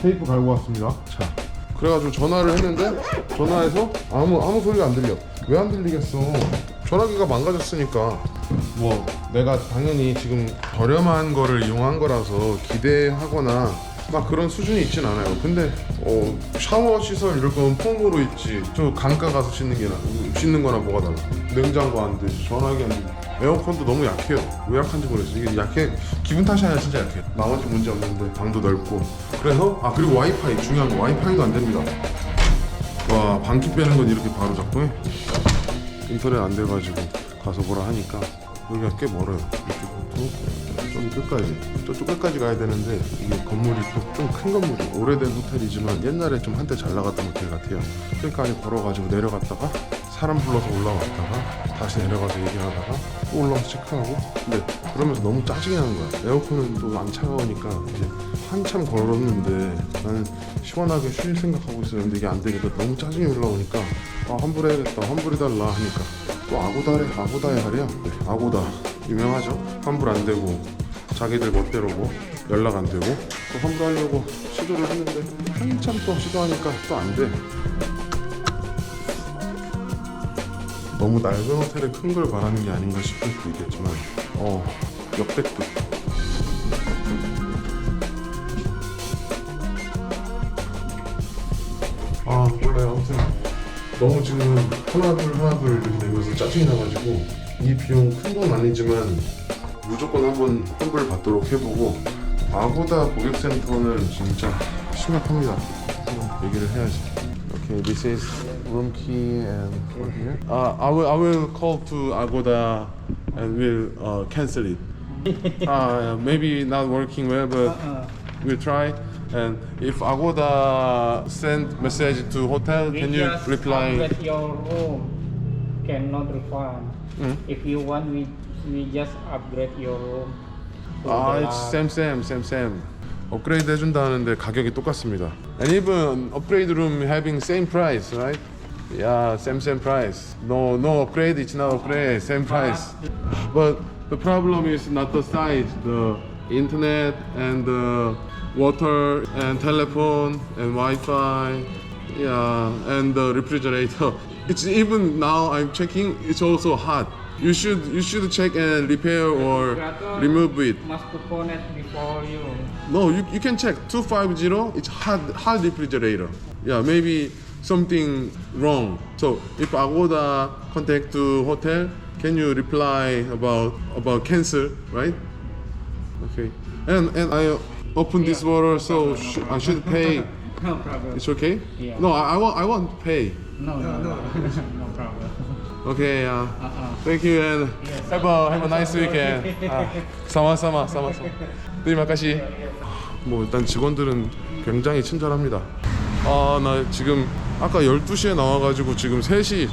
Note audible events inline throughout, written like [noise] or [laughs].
테이프 갈고 왔습니다. 자, 그래가지고 전화를 했는데 전화해서 아무 아무 소리가 안 들려. 왜 안 들리겠어? 전화기가 망가졌으니까. 뭐 내가 당연히 지금 저렴한 거를 이용한 거라서 기대하거나 막 그런 수준이 있진 않아요. 근데 어, 샤워 시설 이럴 거면 폼으로 있지. 저 강가 가서 씻는 게 나 씻는 거나 뭐가 달라. 냉장고 안 되지. 전화기 안 되지. 에어컨도 너무 약해요. 왜 약한지 모르겠어. 이게 약해. 기분 탓이 아니라 진짜 약해. 나머지 문제 없는데 방도 넓고. 그래서 아 그리고 와이파이 중요한 거 와이파이도 안 됩니다. 와 방귀 빼는 건 이렇게 바로 잡고 해. 인터넷 안 돼가지고 가서 뭐라 하니까 여기가 꽤 멀어요. 이쪽부터 저기 끝까지 저쪽 끝까지 가야 되는데 이게 건물이 또좀큰 건물이 오래된 호텔이지만 옛날에 좀 한때 잘 나갔던 호텔 같아요. 그러니까 걸어가지고 내려갔다가 사람 불러서 올라갔다가 다시 내려가서 얘기하다가 또 올라가서 체크하고. 근데 그러면서 너무 짜증이 나는 거야. 에어컨은 또 안 차가우니까 이제 한참 걸었는데 나는 시원하게 쉴 생각하고 있었는데 이게 안 되니까 너무 짜증이 올라오니까 아 환불해야겠다. 환불해달라 하니까. 또 아고다래 아고다에 하래요 네, 아고다. 유명하죠? 환불 안 되고 자기들 멋대로고 연락 안 되고 또 환불하려고 시도를 했는데 한참 또 시도하니까 또 안 돼 너무 낡은 호텔에 큰 걸 바라는 게 아닌가 싶을 수도 있겠지만 어 역대급. 아 몰라요. 아무튼 너무 지금 하나둘 하나둘 이렇게 되면서 짜증이 나가지고 이 비용 큰 건 아니지만 무조건 한번 환불 받도록 해보고 아고다 고객센터는 진짜 심각합니다. 얘기를 해야지. Okay, this is room key and for here. Uh, I will I will call to Agoda and will uh, cancel it. uh, maybe not working well, but we'll try. And if Agoda send message to hotel, We can you just reply? upgrade your room. Cannot refund. Mm. If you want, we we just upgrade your room. to 아, the same same same same. 업그레이드 해준다는데 가격이 똑같습니다. And even upgrade room having same price, right? Yeah, same same price. No no upgrade, it's not upgrade, same price. But the problem is not the size, the internet and the water and telephone and Wi-Fi. Yeah, and the refrigerator. [laughs] It's even now I'm checking. It's also hot. You should you should check and repair or remove it. Must connect before you. No, you, you can check 250. It's hard hard refrigerator. Yeah, maybe something wrong. So if Agoda contact to hotel, can you reply about about cancel, right? Okay. And and I open this water, so sh- I should pay. No problem. It's okay? Yeah. No, I, I want I want to pay. No no no no problem. Okay. Uh, Uh-uh. Thank you and have a have a nice weekend. 아, 사마 사마 사마 사마. 들이마카시. 뭐 일단 직원들은 굉장히 친절합니다. 아 나 지금 아까 12시에 나와가지고 지금 3시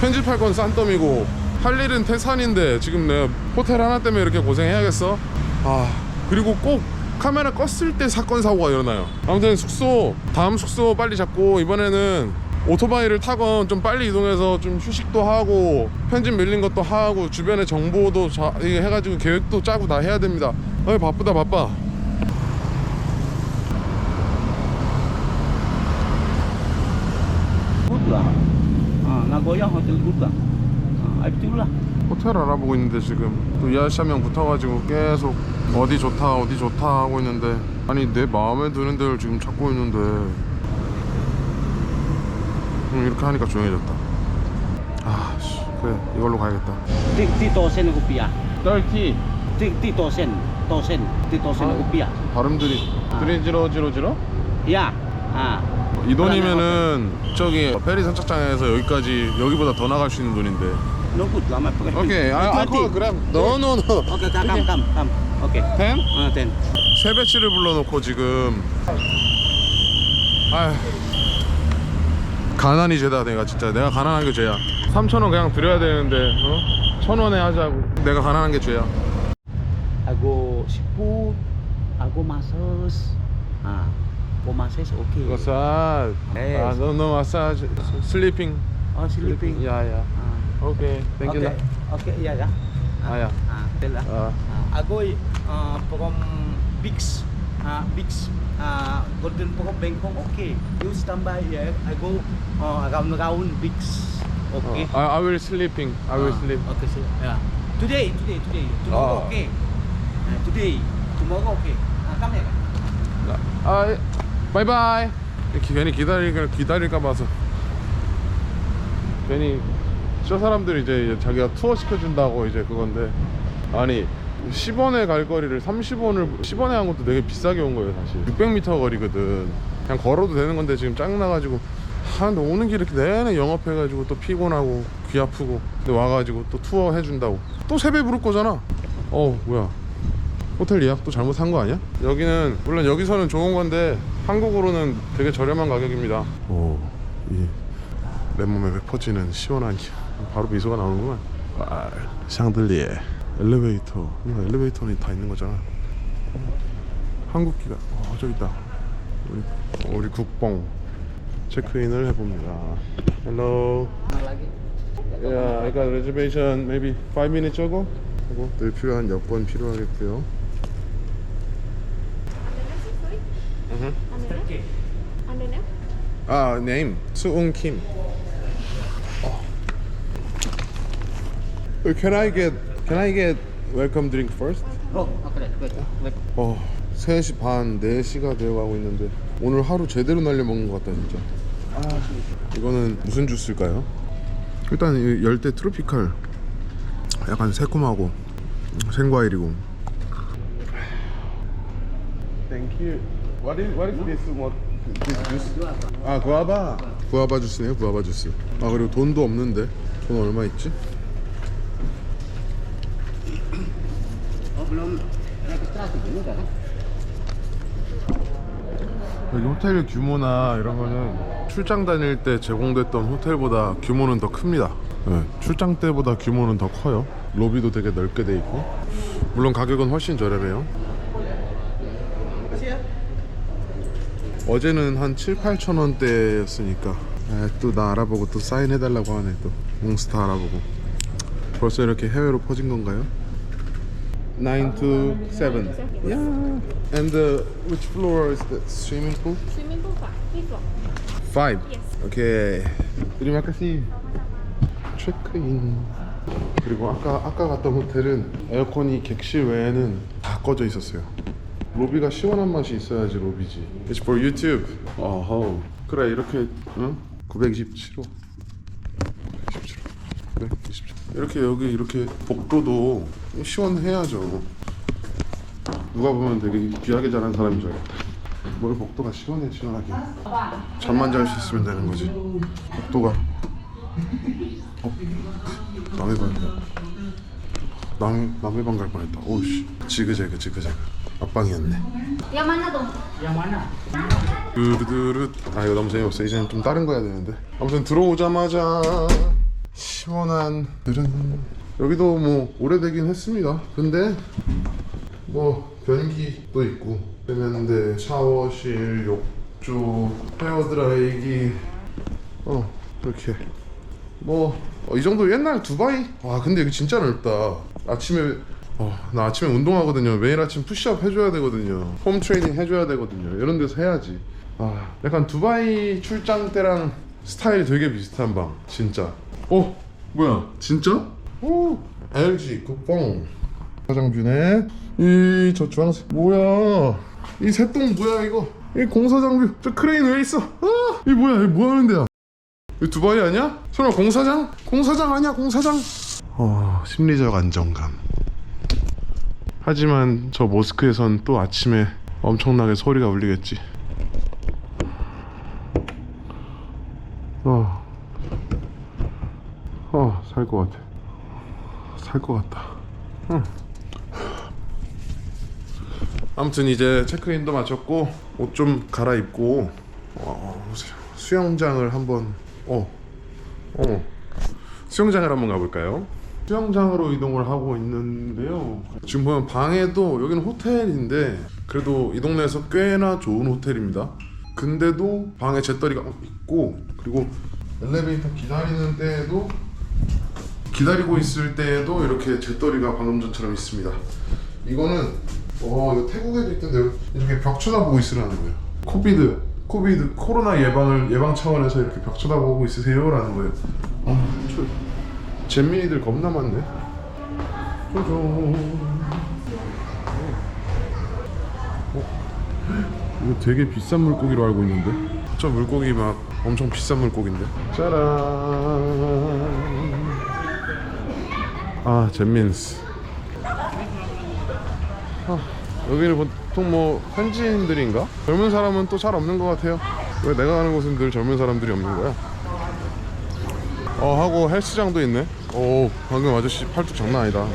편집할 건 싼더미고 할 일은 태산인데 지금 내가 호텔 하나 때문에 이렇게 고생해야겠어? 아 그리고 꼭 카메라 껐을 때 사건 사고가 일어나요. 아무튼 숙소 다음 숙소 빨리 잡고 이번에는 오토바이를 타건 좀 빨리 이동해서 좀 휴식도 하고 편집 밀린 것도 하고 주변의 정보도 자, 해가지고 계획도 짜고 다 해야 됩니다. 아 바쁘다 바빠. good lah. Lah. Ah, betul lah. 호텔 알아보고 있는데 지금 또 이하샤명 붙어가지고 계속 어디 좋다 어디 좋다 하고 있는데 아니 내 마음에 드는 데를 지금 찾고 있는데 음, 이렇게 하니까 조용해졌다. 아씨 그래 이걸로 가야겠다. Ti ti tosen rupiah. 떨키 Ti ti tosen, tosen, ti tosen Ah. rupiah. 발음들이 드리지로 지로 지로 Ya. Ah. 이 돈이면은 저기 페리 선착장에서 여기까지 여기보다 더 나갈 수 있는 돈인데. No good. 오케이 아. 아까 그럼 너너너 Okay, come, come, come, come. Okay. 템? Ten. 세 배치를 불러놓고 지금 아 가난이 죄다 내가 진짜 내가 가난한 게 죄야 3천원 그냥 드려야 되는데 어? 천원에 하자고 내가 가난한 게 죄야 Ago siput. Ah. Go massage okay. 마사지 Yes. 아 너너 마사지 슬리핑 Oh, sleeping. 야야 Ah. 오케이 땡큐 Okay. Okay, ya ya. 아야 Ah, tell lah. 아 Ah, ago uh, from Bix. uh, big uh, golden pohon bengkong okay you standby here I go uh, around around big okay I, I will sleeping. I will Ah, sleep. okay so yeah today today today tomorrow Ah. okay uh, today tomorrow okay uh, come here 아, 바이바이. 이렇게 괜히 기다리니까 기다릴까 봐서. 괜히 저 사람들이 이제 자기가 투어 시켜준다고 이제 그건데. 아니 10원에 갈 거리를 30원을 10원에 한 것도 되게 비싸게 온 거예요 사실. 600m 거리거든. 그냥 걸어도 되는 건데 지금 짜증나가지고. 아 근데 오는 길에 이렇게 내내 영업해가지고 또 피곤하고 귀 아프고. 근데 와가지고 또 투어 해준다고. 또 세배 부를 거잖아. 어 뭐야. 호텔 예약도 잘못한 거 아니야? 여기는 물론 여기서는 좋은 건데 한국으로는 되게 저렴한 가격입니다. 오, 이 맨몸에 퍼지는 시원한 기- 바로 미소가 나오는구만. 아, 샹들리에 엘리베이터. 엘리베이터는 다 있는 거잖아. 한국기가 어, 저기 있다. 우리, 우리 국뽕 체크인을 해봅니다. Hello. Yeah, I got reservation maybe 5 minutes ago. 하고 늘 필요한 여권 필요하겠고요. Under name? Under name? 아, name 수웅 킴. Oh. Can I get Can I get welcome drink first? oh okay wait wait 어, 3시 반, 4시가 되어가고 있는데 오늘 하루 제대로 날려 먹는 것 같다 진짜. 아, 이거는 무슨 주스일까요? 일단 이 열대 트로피칼 약간 새콤하고 생과일이고. Thank you. What is What is this? What this juice? 아 구아바. 구아바 주스네요. 구아바 주스. 아 그리고 돈도 없는데 돈 얼마 있지? kan 여기 호텔 규모나 이런 거는 출장 다닐 때 제공됐던 호텔보다 규모는 더 큽니다. 네, 출장 때보다 규모는 더 커요. 로비도 되게 넓게 돼 있고 물론 가격은 훨씬 저렴해요. 어제는 한 7, 8천 원대였으니까. 또나 알아보고 또 사인해달라고 하네 또. 몽스타 알아보고. 벌써 이렇게 해외로 퍼진 건가요? 9 to 7 Yeah. And uh, which floor is the swimming pool? Swimming pool pak, fifth floor. 5 Yes. 오케이 Terima kasih 체크인. 그리고 아까 아까 갔던 호텔은 에어컨이 객실 외에는 다 꺼져 있었어요 로비가 시원한 맛이 있어야지 로비지. It's for YouTube. 어허. 그래 이렇게 응? 927호. 927호. 927호. 이렇게 여기 이렇게 복도도 시원해야죠. 누가 보면 되게 귀하게 자란 사람인 줄 알겠다. 뭘 복도가 시원해 시원하게. 잠만 잘 수 있으면 되는 거지. 복도가. 어? 남의 방. 남, 남의 방 갈 뻔했다. 오우씨. 지그재그 지그재그 앞방이었네. 두루두루 아 이거 너무 재미없어. 이제는 좀 다른 거 해야 되는데. 아무튼 들어오자마자 시원한 들은. 여기도 뭐 오래되긴 했습니다. 근데 뭐 변기도 있고. 세면대 샤워실 욕조 헤어드라이기. 어 이렇게. 뭐이 정도 옛날 두바이? 와 근데 여기 진짜 넓다. 아침에 어, 나 아침에 운동하거든요. 매일 아침 푸시업 해줘야 되거든요. 홈 트레이닝 해줘야 되거든요. 이런 데서 해야지. 아 약간 두바이 출장 때랑 스타일이 되게 비슷한 방 진짜. 어 뭐야? 진짜? 오 LG 국뽕. 공사장뷰네 이 저 주황색. 뭐야? 이 새똥 뭐야 이거? 이 공사장뷰. 저 크레인 왜 있어? 아 이 뭐야? 이 뭐 하는 데야? 이 두바이 아니야? 설마 공사장? 공사장 아니야 공사장? 어 심리적 안정감 하지만 저 모스크에선 또 아침에 엄청나게 소리가 울리겠지 어, 어, 살 것 같아. 살 것 같다. 응. 아무튼 이제 체크인도 마쳤고 옷 좀 갈아입고 어, 수- 수영장을 한번 어, 어, 수영장을 한번 가볼까요? 수영장으로 이동을 하고 있는데요. 지금 보면 방에도 여기는 호텔인데 그래도 이 동네에서 꽤나 좋은 호텔입니다. 근데도 방에 재떨이가 있고 그리고 엘리베이터 기다리는 때에도 기다리고 있을 때에도 이렇게 재떨이가 방금 전처럼 있습니다. 이거는 어, 이거 태국에도 있던데 이렇게 벽 쳐다보고 있으라는 거예요. 코비드, 코비드, 코로나 예방을 예방 차원에서 이렇게 벽 쳐다보고 있으세요라는 거예요. 아, 저 잼민이들 겁나 많네. 짜잔. 이거 되게 비싼 물고기로 알고 있는데 저 물고기 막 엄청 비싼 물고기인데 짜란 아 잼민스 아, 여기는 보통 뭐 현지인들인가? 젊은 사람은 또 잘 없는 것 같아요 왜 내가 가는 곳은 늘 젊은 사람들이 없는 거야? 어 하고 헬스장도 있네 오 방금 아저씨 팔뚝 장난 아니다.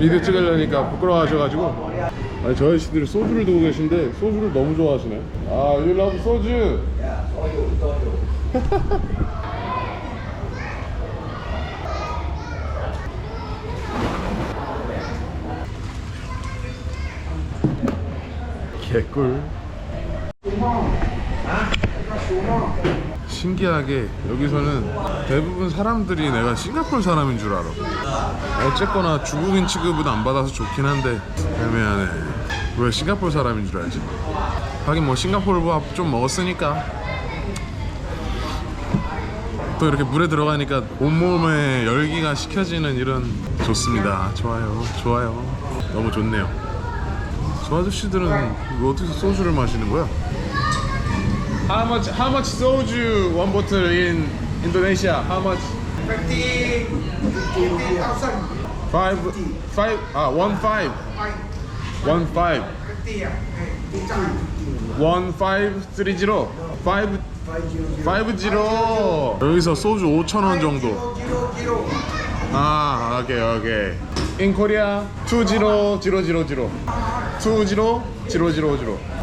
비디오 찍으려니까 부끄러워하셔가지고. 아니 저 아저씨들이 소주를 두고 계신데 소주를 너무 좋아하시네. 아 you love 소주! [laughs] 개꿀 신기하게 여기서는 대부분 사람들이 내가 싱가포르 사람인 줄 알아. 어쨌거나 중국인 취급은 안 받아서 좋긴 한데 애매하네. 왜 싱가포르 사람인 줄 알지? 하긴 뭐 싱가포르 밥 좀 먹었으니까. 또 이렇게 물에 들어가니까 온몸에 열기가 식혀지는 이런 좋습니다. 좋아요. 좋아요. 너무 좋네요. 저 아저씨들은 어디서 소주를 마시는 거야? How much how much soju one bottle in Indonesia? How much? Five five ah one five one five one five three zero five five zero 여기서 소주 5천 원 정도 아 오케이 오케이 In Korea two zero zero zero zero two zero zero zero zero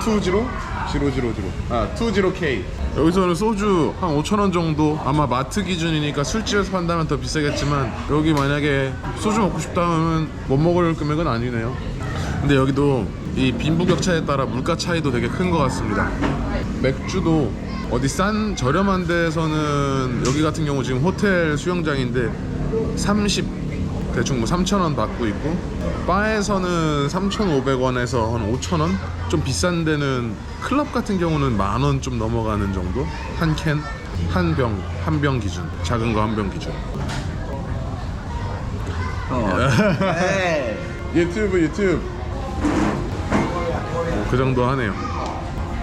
zero zero 아 zero K. 여기서는 소주 한 5천 원 정도. 아마 마트 기준이니까 술집에서 판다면 더 비싸겠지만 여기 만약에 소주 먹고 싶다면 못 먹을 금액은 아니네요. 근데 여기도 이 빈부격차에 따라 물가 차이도 되게 큰 것 같습니다. 맥주도 어디 싼 저렴한 데에서는 여기 같은 경우 지금 호텔 수영장인데 30 대충 뭐 3,000원 받고 있고 바에서는 3,500원에서 한 5,000원? 좀 비싼 데는 클럽 같은 경우는 만 원 좀 넘어가는 정도? 한 캔? 한 병 한 병 기준. 작은 거 한 병 기준. 유튜브 유튜브. 뭐그 정도 하네요.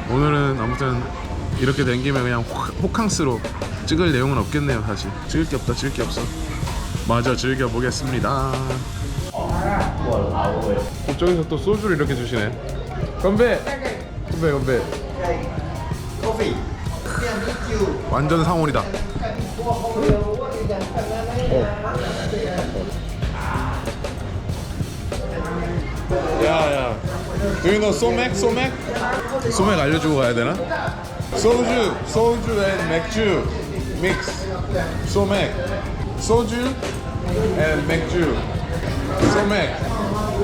오늘은 아무튼 이렇게 된 김에 그냥 호- 호캉스로 찍을 내용은 없겠네요 사실. 찍을 게 없다 찍을 게 없어 마저 즐겨보겠습니다. 저기서 또 소주를 이렇게 주시네. 건배! 건배 건배. 완전 상온이다. 야야. Do you know 소맥? 소맥? 소맥 알려주고 가야 되나? 소주 소주 앤 맥주. 믹스 소맥 소주 앤 맥주. 소맥.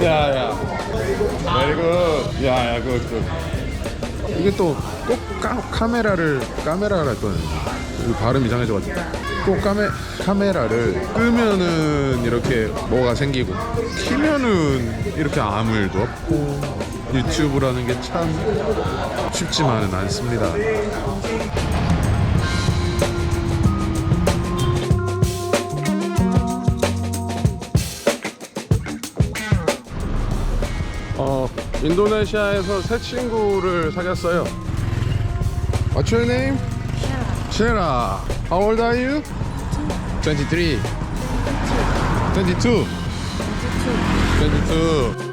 야 야 very good. 야야 굿굿 이게 또 꼭 카메라를 또 이거 발음 이상해져가지고. 꼭 카메 카메라를 끄면은 이렇게 뭐가 생기고 키면은 이렇게 아무 일도 없고 유튜브라는 게 참 쉽지만은 않습니다. 인도네시아에서 새 친구를 사귀었어요. What's your name? Shera. How old are you? 23. 22. 22.